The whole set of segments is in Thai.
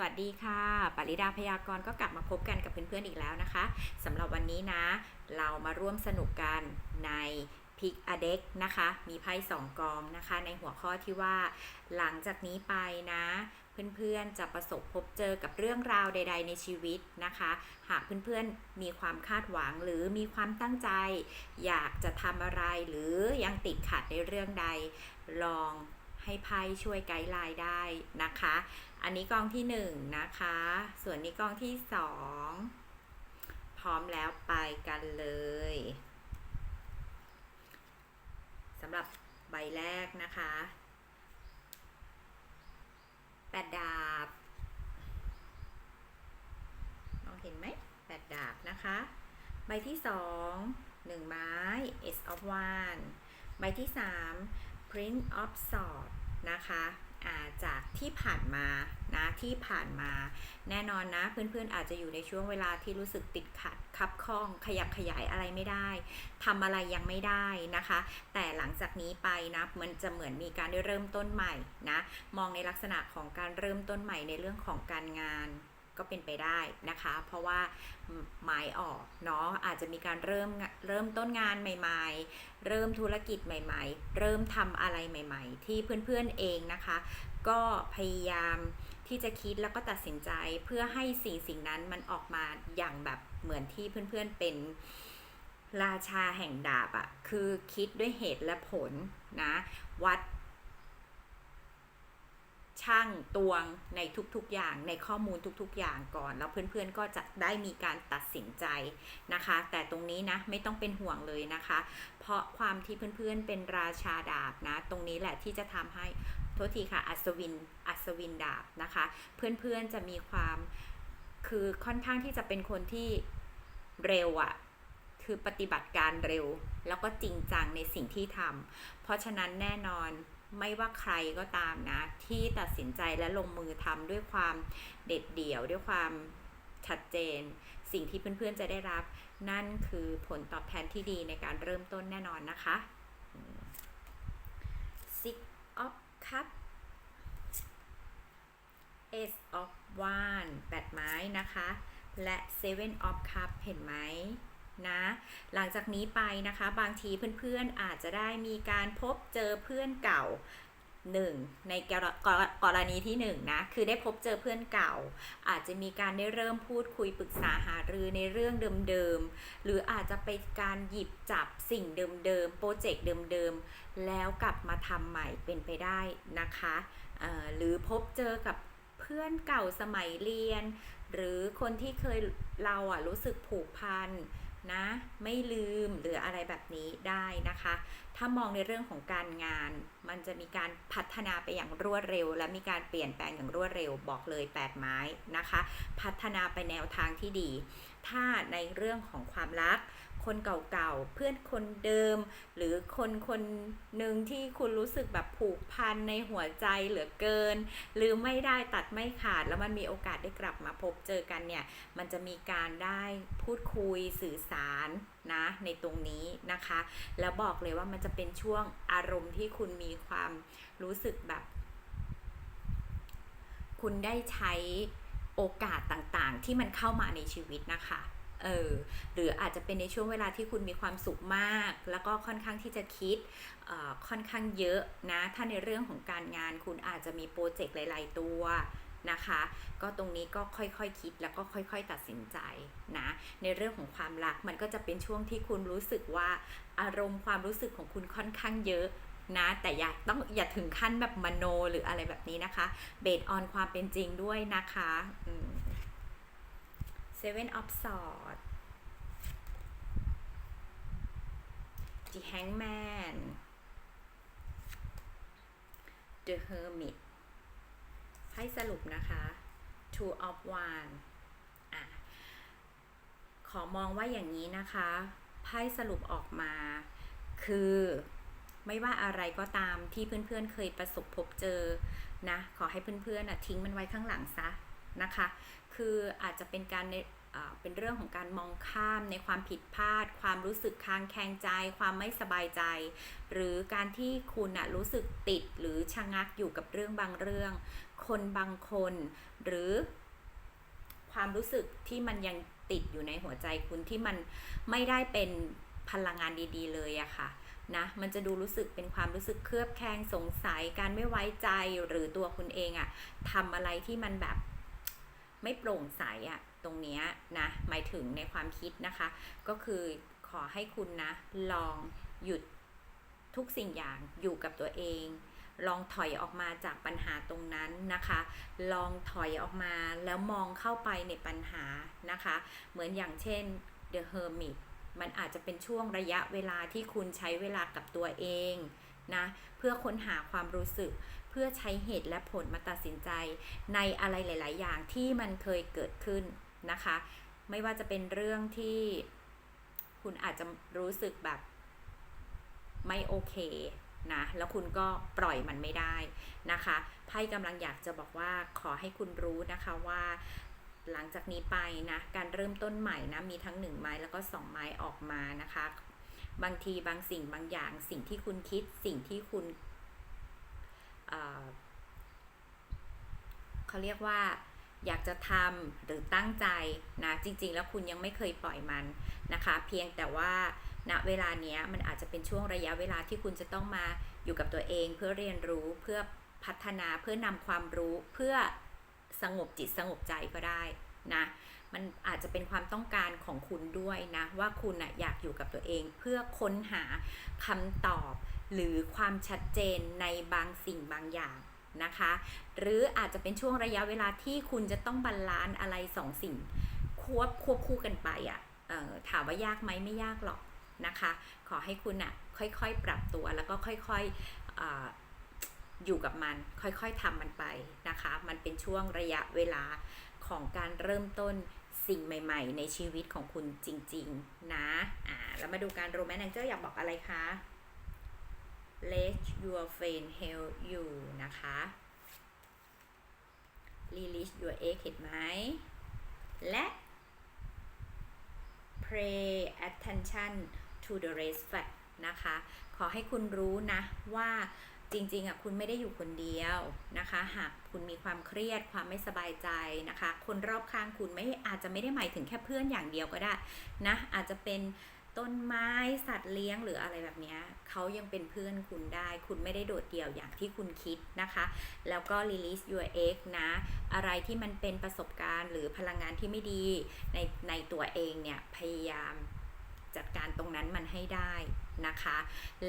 สวัสดีค่ะปริดาพยากรณ์ก็กลับมาพบกันกับเพื่อนๆอีกแล้วนะคะสำหรับวันนี้นะ เรามาร่วมสนุกกันในพิกอเด็กนะคะ มีไพ่สองกองนะคะ ในหัวข้อที่ว่า หลังจากนี้ไปนะ เพื่อนๆจะประสบพบเจอกับเรื่องราวใด ๆ ในชีวิตนะคะ หากเพื่อนๆมีความคาดหวังหรือมีความตั้งใจ อยากจะทำอะไรหรือยังติดขัดในเรื่องใด ลองให้ไพ่ช่วยไกด์ไลน์ได้นะคะ อันนี้กองที่หนึ่งนะคะ ส่วนนี้กองที่สองพร้อมแล้วไปกันเลยสำหรับใบแรกนะคะแปดดาบมองเห็นไหมแปดดาบนะคะ ใบที่สองหนึ่งไม้ Ace of Wands ใบที่สาม Prince of Sword นะคะ จากที่ผ่านมานะที่ผ่านมา แน่นอนนะเพื่อนๆอาจจะอยู่ในช่วงเวลาที่รู้สึกติดขัดคับข้อง ขยับขยายอะไรไม่ได้ทำอะไรยังไม่ได้นะคะ แต่หลังจากนี้ไปนะมันจะเหมือนมีการได้เริ่มต้นใหม่นะมองในลักษณะของการเริ่มต้นใหม่ในเรื่องของการงาน ก็เป็นไปได้นะคะ เพราะว่าหมายออกเนาะอาจจะมีการเริ่มเริ่มต้นงานใหม่ๆ เริ่มธุรกิจใหม่ ๆ เริ่มทำอะไรใหม่ ๆ ที่เพื่อนๆเองนะคะ ก็พยายามที่จะคิดแล้วก็ตัดสินใจเพื่อให้สิ่งสิ่งนั้นมันออกมาอย่างแบบเหมือนที่เพื่อนๆเป็นราชาแห่งดาบอะคือคิดด้วยเหตุและผลนะ วัด ช่างตวงในทุกๆอย่างในข้อมูลทุกๆ อย่างก่อน แล้วเพื่อนๆก็จะได้มีการตัดสินใจนะคะ แต่ตรงนี้นะไม่ต้องเป็นห่วงเลยนะคะ เพราะความที่เพื่อนๆเป็นราชาดาบนะ ตรงนี้แหละที่จะทำให้โทษทีค่ะอัศวินอัศวินดาบนะคะ เพื่อนๆจะมีความคือค่อนข้างที่จะเป็นคนที่เร็วอะคือปฏิบัติการเร็ว แล้วก็จริงจังในสิ่งที่ทำเพราะฉะนั้นแน่นอน ไม่ว่าใครก็ตามนะ ที่ตัดสินใจและลงมือทำด้วยความเด็ดเดี่ยวด้วยความชัดเจน สิ่งที่เพื่อนๆจะได้รับ นั่นคือผลตอบแทนที่ดีในการเริ่มต้นแน่นอนนะคะ Six of Cup Ace of Wands แปดไม้นะคะ และ Seven of Cup เห็นไหม นะ หลังจากนี้ไปนะคะ บางทีเพื่อนๆอาจจะได้มีการพบเจอเพื่อนเก่าหนึ่งในกรกรกรณีที่หนึ่งนะคือได้พบเจอเพื่อนเก่า อาจจะมีการได้เริ่มพูดคุยปรึกษาหารือในเรื่องเดิมๆ หรืออาจจะไปการหยิบจับสิ่งเดิมๆ โปรเจกต์เดิมๆ แล้วกลับมาทำใหม่เป็นไปได้นะคะหรือพบเจอกับเพื่อนเก่าสมัยเรียน หรือคนที่เคยเราอะรู้สึกผูกพัน นะไม่ลืมหรืออะไรแบบนี้ได้นะคะ ถ้ามองในเรื่องของการงาน มันจะมีการพัฒนาไปอย่างรวดเร็ว และมีการเปลี่ยนแปลงอย่างรวดเร็วบอกเลย 8 ไม้นะคะ พัฒนาไปแนวทางที่ดี ถ้าในเรื่องของความรัก คนเก่าๆ เพื่อนคนเดิม หรือคนคนหนึ่งที่คุณรู้สึกแบบผูกพันในหัวใจเหลือเกินหรือไม่ได้ตัดไม่ขาด แล้วมันมีโอกาสได้กลับมาพบเจอกันเนี่ย มันจะมีการได้พูดคุยสื่อสารนะในตรงนี้นะคะ แล้วบอกเลยว่ามันจะเป็นช่วงอารมณ์ที่คุณมีความรู้สึกแบบ คุณได้ใช้โอกาสต่างๆ ที่มันเข้ามาในชีวิตนะคะ เออหรืออาจจะเป็นในช่วงเวลาที่คุณมีความสุขมาก แล้วก็ค่อนข้างที่จะคิดออค่อนข้างเยอะนะ ถ้าในเรื่องของการงานคุณอาจจะมีโปรเจกต์หลาย ๆ ตัวนะคะ ก็ตรงนี้ก็ค่อยๆคคิดแล้วก็ค่อย ๆ ตัดสินใจนะ ในเรื่องของความรักมันก็จะเป็นช่วงที่คุณรู้สึกว่าอารมณ์ความรู้สึกของคุณค่อนข้างเยอะนะ แต่อย่าต้องอย่าถึงขั้นแบบมโนหรืออะไรแบบนี้นะคะ เบสออนความเป็นจริงด้วยนะคะอืม Seven of Swords The Hangman The Hermit ให้สรุปนะคะ Two of Wands อะขอมองว่าอย่างนี้นะคะไพ่สรุปออกมา คือไม่ว่าอะไรก็ตามที่เพื่อนๆเคยประสบพบเจอนะ ขอให้เพื่อนๆนะทิ้งมันไว้ข้างหลังซะนะคะ คืออาจจะเป็นการในเป็นเรื่องของการมองข้ามในความผิดพลาด ความรู้สึกค้างแคงใจ ความไม่สบายใจ หรือการที่คุณอะรู้สึกติดหรือชะงักอยู่กับเรื่องบางเรื่อง คนบางคน หรือความรู้สึกที่มันยังติดอยู่ในหัวใจคุณที่มันไม่ได้เป็นพลังงานดี ๆ เลยอะค่ะนะมันจะดูรู้สึกเป็นความรู้สึกเคลือบแคลงสงสัยการไม่ไว้ใจหรือตัวคุณเองอะทำอะไรที่มันแบบ ไม่โปร่งใสอะตรงนี้นะหมายถึงในความคิดนะคะ ก็คือขอให้คุณนะ ลองหยุดทุกสิ่งอย่างอยู่กับตัวเอง ลองถอยออกมาจากปัญหาตรงนั้นนะคะ ลองถอยออกมาแล้วมองเข้าไปในปัญหานะคะ เหมือนอย่างเช่น The Hermit มันอาจจะเป็นช่วงระยะเวลาที่คุณใช้เวลากับตัวเองนะเพื่อค้นหาความรู้สึก พื่อใช้เหตุและผลมาตัดสินใจในอะไรหลาย ๆ อย่างที่มันเคยเกิดขึ้นนะคะ ไม่ว่าจะเป็นเรื่องที่คุณอาจจะรู้สึกแบบไม่โอเคนะแล้วคุณก็ปล่อยมันไม่ได้นะคะไพ่กำลังอยากจะบอกว่าขอให้คุณรู้นะคะว่าหลังจากนี้ไปนะการเริ่มต้นใหม่นะมีทั้งหนึ่งไม้แล้วก็สองไม้ออกมานะคะ บางทีบางสิ่งบางอย่างสิ่งที่คุณคิดสิ่งที่คุณเอ่อ เขาเรียกว่า อยากจะทำหรือตั้งใจนะจริง ๆ แล้วคุณยังไม่เคยปล่อยมันนะคะ เพียงแต่ว่าณเวลาเนี้ยมันอาจจะเป็นช่วงระยะเวลาที่คุณจะต้องมาอยู่กับตัวเองเพื่อเรียนรู้เพื่อพัฒนาเพื่อนำความรู้เพื่อสงบจิตสงบใจก็ได้นะมันอาจจะเป็นความต้องการของคุณด้วยนะ ว่าคุณนะอยากอยู่กับตัวเองเพื่อค้นหาคำตอบ หรือความชัดเจนในบางสิ่งบางอย่าง นะคะ หรืออาจจะเป็นช่วงระยะเวลาที่คุณจะต้องบาลานซ์อะไรสองสิ่ง ควบควบคู่กันไปอะ่ะถามว่ายากไหมไม่ยากหรอกนะคะ ขอให้คุณอะ่ะค่อยๆ ปรับตัวแล้วก็ค่อยๆออยู่กับมัน ค่อยๆทำมันไปนะคะ มันเป็นช่วงระยะเวลาของการเริ่มต้นสิ่งใหม่ ๆ ในชีวิตของคุณจริง ๆ นะ อ่า แล้วมาดูการโรแมนต์แองเจิลอยากบอกอะไรคะ let your friend help you นะคะ release your egg เห็นไหม และ pay attention to the red flag นะคะ ขอให้คุณรู้นะว่าจริงๆอะคุณไม่ได้อยู่คนเดียวนะคะ หากคุณมีความเครียดความไม่สบายใจนะคะ คนรอบข้างคุณไม่อาจจะไม่ได้หมายถึงแค่เพื่อนอย่างเดียวก็ได้นะอาจจะเป็น ต้นไม้สัตว์เลี้ยงหรืออะไรแบบนี้เขายังเป็นเพื่อนคุณได้ คุณไม่ได้โดดเดี่ยวอย่างที่คุณคิดนะคะ แล้วก็ release your egg นะ อะไรที่มันเป็นประสบการณ์หรือพลังงานที่ไม่ดีในในตัวเองเนี่ย พยายามจัดการตรงนั้นมันให้ได้นะคะ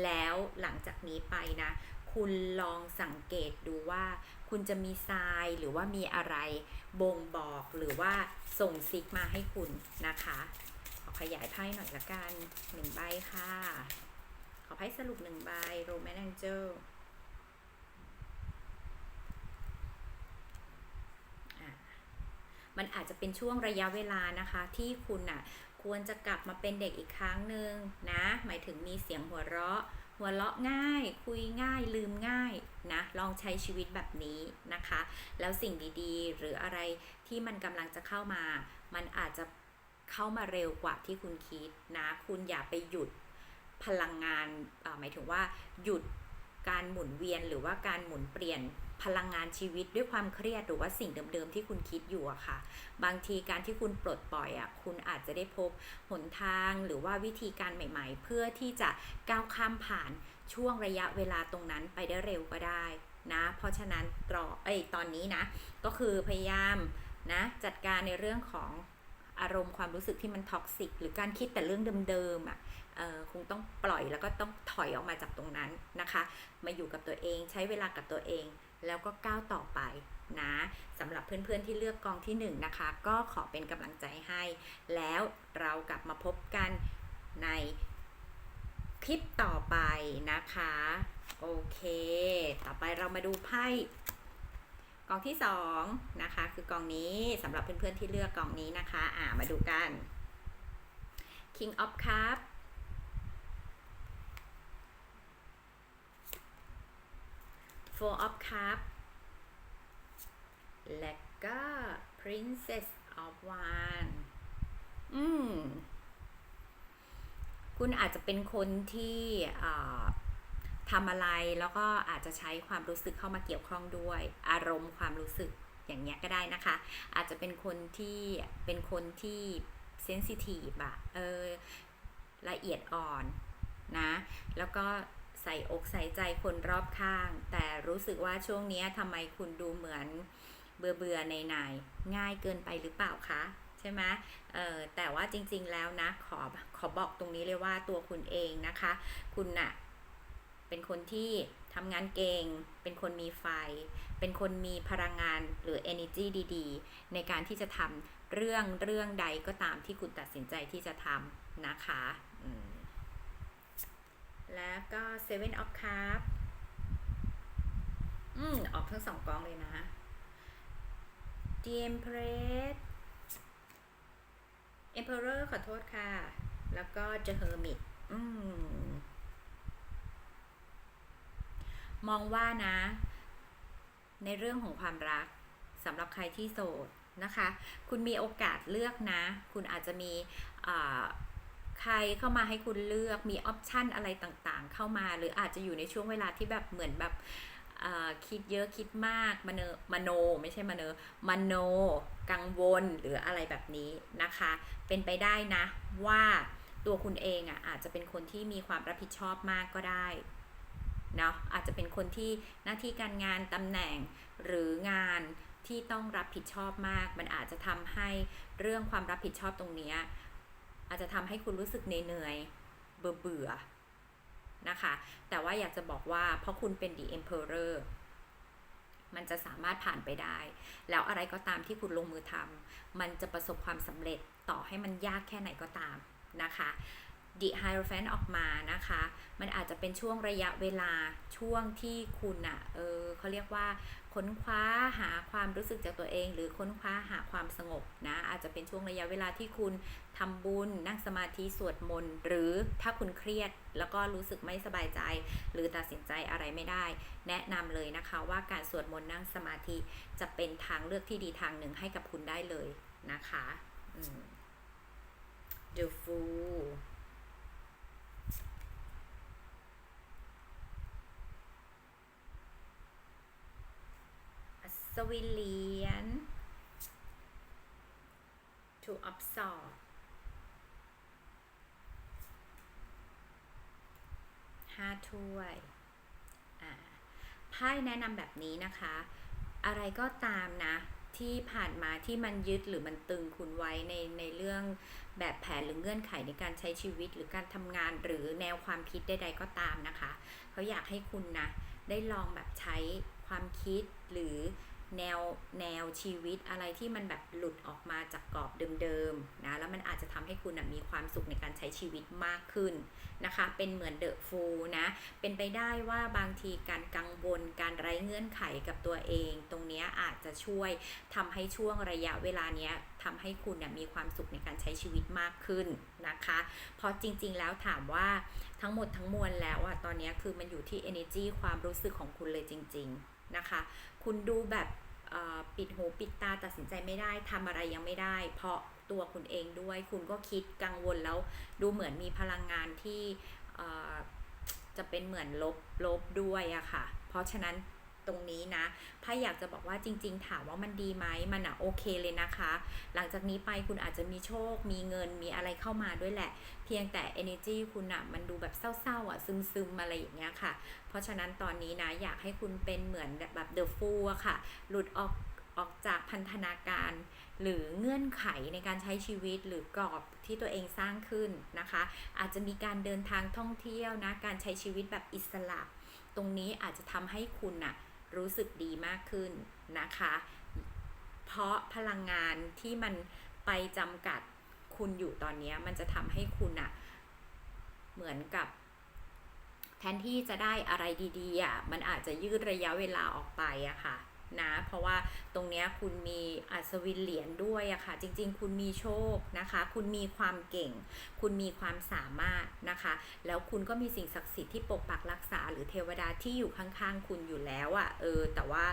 แล้วหลังจากนี้ไปนะ คุณลองสังเกตดูว่าคุณจะมีทรายหรือว่ามีอะไรบ่งบอกหรือว่าส่งซิกมาให้คุณนะคะ ขยายไพ่หน่อยละกันหนึ่งใบค่ะ ขอไพ่สรุปหนึ่งใบโรแมนแองเจลมันอาจจะเป็นช่วงระยะเวลานะคะที่คุณอะควรจะกลับมาเป็นเด็กอีกครั้งหนึ่งนะ หมายถึงมีเสียงหัวเราะ หัวเราะง่าย คุยง่ายลืมง่ายนะ ลองใช้ชีวิตแบบนี้นะคะ แล้วสิ่งดีๆ หรืออะไรที่มันกำลังจะเข้ามา มันอาจจะ เข้ามาเร็วกว่าที่คุณคิดนะ คุณอย่าไปหยุดพลังงานาหมายถึงว่าหยุดการหมุนเวียนหรือว่าการหมุนเปลี่ยนพลังงานชีวิตด้วยความเครียดหรือว่าสิ่งเดิมๆที่คุณคิดอยู่อะค่ะ บางทีการที่คุณปลดปล่อยอะคุณอาจจะได้พบหนทางหรือว่าวิธีการใหม่ๆ เพื่อที่จะก้าวข้ามผ่านช่วงระยะเวลาตรงนั้นไปได้เร็วก็ได้นะ เพราะฉะนั้นตรอเอ้ยตอนนี้นะ ก็คือพยายามนะจัดการในเรื่องของ อารมณ์ความรู้สึกที่มันท็อกซิกหรือการคิดแต่เรื่องเดิมๆอะ่ะคงต้องปล่อยแล้วก็ต้องถอยออกมาจากตรงนั้นนะคะ มาอยู่กับตัวเองใช้เวลากับตัวเอง แล้วก็ก้าวต่อไปนะสำหรับเพื่อนๆที่เลือกกองที่1นนะคะ ก็ขอเป็นกำลังใจให้ แล้วเรากลับมาพบกันในคลิปต่อไปนะคะ โอเค ต่อไปเรามาดูไพ่ กองที่2นะคะคือกองนี้สำหรับเพื่อนๆที่เลือกกองนี้นะคะอ่ามาดูกัน King of Cup, Four of Cup และก็ Princess of Wands อืม คุณอาจจะเป็นคนที่อ่า ทำอะไรแล้วก็อาจจะใช้ความรู้สึกเข้ามาเกี่ยวข้องด้วย อารมณ์ความรู้สึกอย่างเงี้ยก็ได้นะคะ อาจจะเป็นคนที่เป็นคนที่เซนซิทีฟอะเออละเอียดอ่อนนะ แล้วก็ใส่อกใส่ใจคนรอบข้าง แต่รู้สึกว่าช่วงนี้ทำไมคุณดูเหมือนเบื่อเบื่อในในง่ายเกินไปหรือเปล่าคะใช่ไหมเออแต่ว่าจริงๆแล้วนะ ขอขอบอกตรงนี้เลยว่าตัวคุณเองนะคะ คุณน่ะ เป็นคนที่ทำงานเก่ง เป็นคนมีไฟ เป็นคนมีพลังงานหรือ energy ดีๆ ในการที่จะทำเรื่องเรื่องใดก็ตามที่คุณตัดสินใจที่จะทำนะคะแล้วก็ Seven of Cups อืม ออกทั้งสองกองเลยนะ The Empress Emperor ขอโทษค่ะ แล้วก็ The Hermit อืม มองว่านะ ในเรื่องของความรักสำหรับใครที่โสดนะคะ คุณมีโอกาสเลือกนะ คุณอาจจะมีใครเข้ามาให้คุณเลือกมีออปชันอะไรต่างๆ เข้ามา หรืออาจจะอยู่ในช่วงเวลาที่แบบเหมือนแบบคิดเยอะคิดมากมโนมโนไม่ใช่มโนมโน กังวลหรืออะไรแบบนี้นะคะ เป็นไปได้นะว่าตัวคุณเองอะอาจจะเป็นคนที่มีความรับผิดชอบมากก็ได้ เนาะอาจจะเป็นคนที่หน้าที่การงานตำแหน่งหรืองานที่ต้องรับผิดชอบมาก มันอาจจะทำให้เรื่องความรับผิดชอบตรงนี้อาจจะทำให้คุณรู้สึกเหนื่อยเบื่อเบื่อนะคะ แต่ว่าอยากจะบอกว่าเพราะคุณเป็น the emperor มันจะสามารถผ่านไปได้ แล้วอะไรก็ตามที่คุณลงมือทำมันจะประสบความสำเร็จต่อให้มันยากแค่ไหนก็ตามนะคะ The Hierophant ออกมานะคะ มันอาจจะเป็นช่วงระยะเวลาช่วงที่คุณอะ่ะ เออเขาเรียกว่า ค้นคว้าหาความรู้สึกจากตัวเอง หรือค้นคว้าหาความสงบนะ อาจจะเป็นช่วงระยะเวลาที่คุณทำบุญ นั่งสมาธิ สวดมนต์ หรือถ้าคุณเครียดแล้วก็รู้สึกไม่สบายใจ หรือตัดสินใจอะไรไม่ได้ แนะนำเลยนะคะว่าการสวดมนต์นั่งสมาธิจะเป็นทางเลือกที่ดีทางหนึ่งให้กับคุณได้เลยนะคะ The Fool วินเหรียญ to absorb ห้าถ้วยไพ่แนะนำแบบนี้นะคะ อะไรก็ตามนะที่ผ่านมาที่มันยึดหรือมันตึงคุณไว้ในในเรื่องแบบแผนหรือเงื่อนไขในการใช้ชีวิตหรือการทำงานหรือแนวความคิดใดๆก็ตามนะคะ เขาอยากให้คุณนะได้ลองแบบใช้ความคิดหรือ แนวแนวชีวิตอะไรที่มันแบบหลุดออกมาจากกรอบเดิมๆนะแล้วมันอาจจะทำให้คุณนะมีความสุขในการใช้ชีวิตมากขึ้นนะคะ เป็นเหมือนเดอะฟูลนะ เป็นไปได้ว่าบางทีการกังวลการไร้เงื่อนไขกับตัวเอง ตรงนี้อาจจะช่วยทำให้ช่วงระยะเวลาเนี้ยทำให้คุณมีความสุขในการใช้ชีวิตมากขึ้นนะคะ เพราะจริง ๆ แล้วถามว่าทั้งหมดทั้งมวลแล้วอะตอนนี้คือมันอยู่ที่ energy ความรู้สึกของคุณเลยจริง ๆ นะคะ คุณดูแบบปิดหูปิดตาตัดสินใจไม่ได้ทำอะไรยังไม่ได้ เพราะตัวคุณเองด้วย คุณก็คิดกังวลแล้วดูเหมือนมีพลังงานที่จะเป็นเหมือนลบลบด้วยอะค่ะ เพราะฉะนั้น ตรงนี้นะไพ่อยากจะบอกว่าจริง ๆ ถามว่ามันดีไหมมันอะโอเคเลยนะคะ หลังจากนี้ไปคุณอาจจะมีโชค มีเงินมีอะไรเข้ามาด้วยแหละ เพียงแต่ energy คุณอะมันดูแบบเศร้าๆอะซึมๆอะไรอย่างเงี้ยค่ะ เพราะฉะนั้นตอนนี้นะอยากให้คุณเป็นเหมือนแบบ The Fool อะค่ะ หลุดออกออกจากพันธนาการหรือเงื่อนไขในการใช้ชีวิตหรือกรอบที่ตัวเองสร้างขึ้นนะคะ อาจจะมีการเดินทางท่องเที่ยวนะ การใช้ชีวิตแบบอิสระ ตรงนี้อาจจะทำให้คุณน่ะ รู้สึกดีมากขึ้นนะคะ เพราะพลังงานที่มันไปจำกัดคุณอยู่ตอนนี้มันจะทำให้คุณอะเหมือนกับ แทนที่จะได้อะไรดีๆอะมันอาจจะยืดระยะเวลาออกไปอะค่ะ นะ เพราะว่าตรงนี้คุณมีอัศวินเหรียญด้วยอะค่ะ จริง ๆ คุณมีโชคนะคะ คุณมีความเก่ง คุณมีความสามารถนะคะ แล้วคุณก็มีสิ่งศักดิ์สิทธิ์ที่ปกปักรักษา หรือเทวดาที่อยู่ข้างๆ คุณอยู่แล้วอะเออ แต่ว่า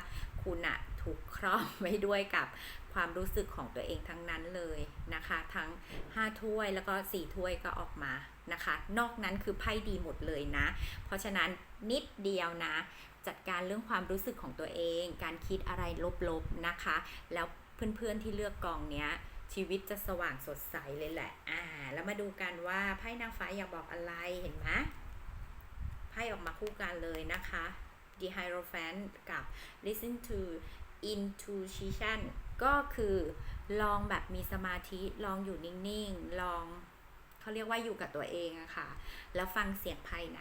คุณอะถถูกครอบไว้ด้วยกับความรู้สึกของตัวเองทั้งนั้นเลยนะคะ ทั้ง 5 ถ้วยแล้วก็ 4 ถ้วยก็ออกมานะคะ นอกนั้นคือไพ่ดีหมดเลยนะ เพราะฉะนั้นนิดเดียวนะ จัดการเรื่องความรู้สึกของตัวเอง การคิดอะไรลบๆนะคะ แล้วเพื่อนๆที่เลือกกองเนี้ยชีวิตจะสว่างสดใสเลยแหละ อ่า แล้วมาดูกันว่าไพ่นางฟ้าอยากบอกอะไรเห็นไหมไพ่ออกมาคู่กันเลยนะคะ The Hierophant กับ Listen to Intuition ก็คือลองแบบมีสมาธิ ลองอยู่นิ่ง ๆ ลองเขาเรียกว่าอยู่กับตัวเองอะค่ะ แล้วฟังเสียงภายใน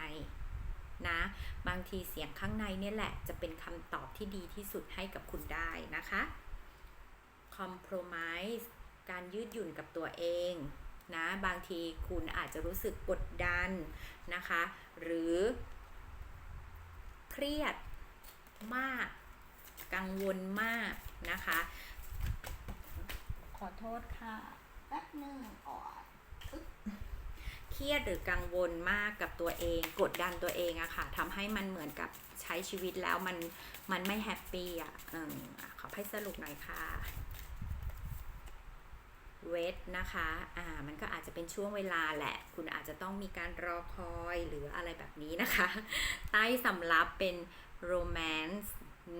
นะ บางทีเสียงข้างในเนี่ยแหละจะเป็นคำตอบที่ดีที่สุดให้กับคุณได้นะคะ compromise การยืดหยุ่นกับตัวเองนะ บางทีคุณอาจจะรู้สึกกดดันนะคะ หรือเครียดมาก กังวลมากนะคะ ขอโทษค่ะ แป๊บหนึ่งอ่อนอึ๊บ เครียดหรือกังวลมากกับตัวเอง กดดันตัวเองอะค่ะทำให้มันเหมือนกับใช้ชีวิตแล้วมันมันไม่แฮปปี้อะออขอให้สรุปหน่อยค่ะเวทนะคะ อ่า มันก็อาจจะเป็นช่วงเวลาแหละ คุณอาจจะต้องมีการรอคอยหรืออะไรแบบนี้นะคะ ใต้สำรับเป็นโรแมนต์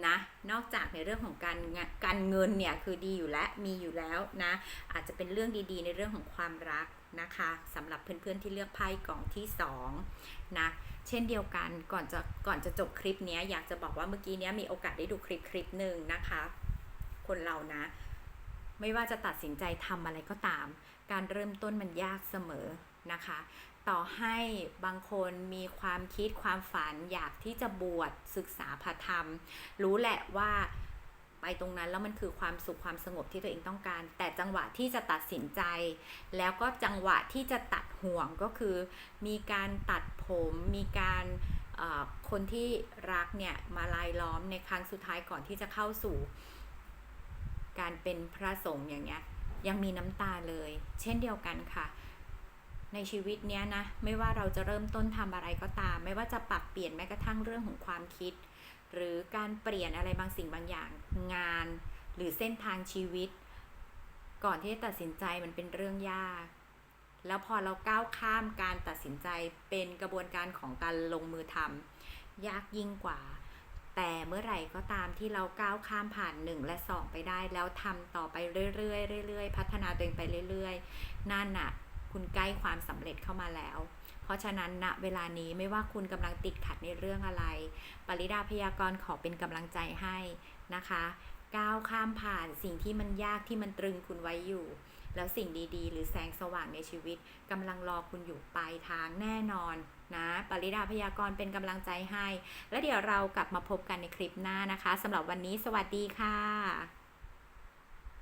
นะ นอกจากในเรื่องของการการเงินเนี่ยคือดีอยู่แล้ว มีอยู่แล้วนะ อาจจะเป็นเรื่องดีๆ ในเรื่องของความรัก นะคะสำหรับเพื่อนๆที่เลือกไพ่กล่องที่สองนะเช่นเดียวกันก่อนจะก่อนจะจบคลิปนี้อยากจะบอกว่าเมื่อกี้นี้มีโอกาสได้ดูคลิปคลิปหนึ่งนะคะ คนเรานะ ไม่ว่าจะตัดสินใจทำอะไรก็ตาม การเริ่มต้นมันยากเสมอนะคะ ต่อให้บางคนมีความคิดความฝันอยากที่จะบวชศึกษาพระธรรม รู้แหละว่า ไปตรงนั้น แล้วมันคือความสุขความสงบที่ตัวเองต้องการ แต่จังหวะที่จะตัดสินใจ แล้วก็จังหวะที่จะตัดห่วงก็คือ มีการตัดผมมีการคนที่รักเนี่ยมาลายล้อมในครั้งสุดท้ายก่อนที่จะเข้าสู่ การเป็นพระสงฆ์อย่างเงี้ยยังมีน้ำตาเลย เช่นเดียวกันค่ะ ในชีวิตเนี้ยนะ ไม่ว่าเราจะเริ่มต้นทำอะไรก็ตาม ไม่ว่าจะปรับเปลี่ยนแม้กระทั่งเรื่องของความคิด หรือการเปลี่ยนอะไรบางสิ่งบางอย่างงาน หรือเส้นทางชีวิต ก่อนที่จะตัดสินใจมันเป็นเรื่องยาก แล้วพอเราก้าวข้ามการตัดสินใจเป็นกระบวนการของการลงมือทำยากยิ่งกว่า แต่เมื่อไหร่ก็ตามที่เราก้าวข้ามผ่านหนึ่งและสองไปได้ แล้วทำต่อไปเรื่อยๆเรื่อยๆพัฒนาตัวเองไปเรื่อยๆนั่นน่ะ คุณใกล้ความสำเร็จเข้ามาแล้ว เพราะฉะนั้นณเวลานี้ไม่ว่าคุณกำลังติดขัดในเรื่องอะไร ปริดาพยากรณ์ขอเป็นกำลังใจให้นะคะก้าวข้ามผ่านสิ่งที่มันยากที่มันตรึงคุณไว้อยู่ แล้วสิ่งดีๆ หรือแสงสว่างในชีวิตกำลังรอคุณอยู่ปลายทางแน่นอนนะปริดาพยากรณ์เป็นกำลังใจให้ แล้วเดี๋ยวเรากลับมาพบกันในคลิปหน้านะคะสำหรับวันนี้สวัสดีค่ะ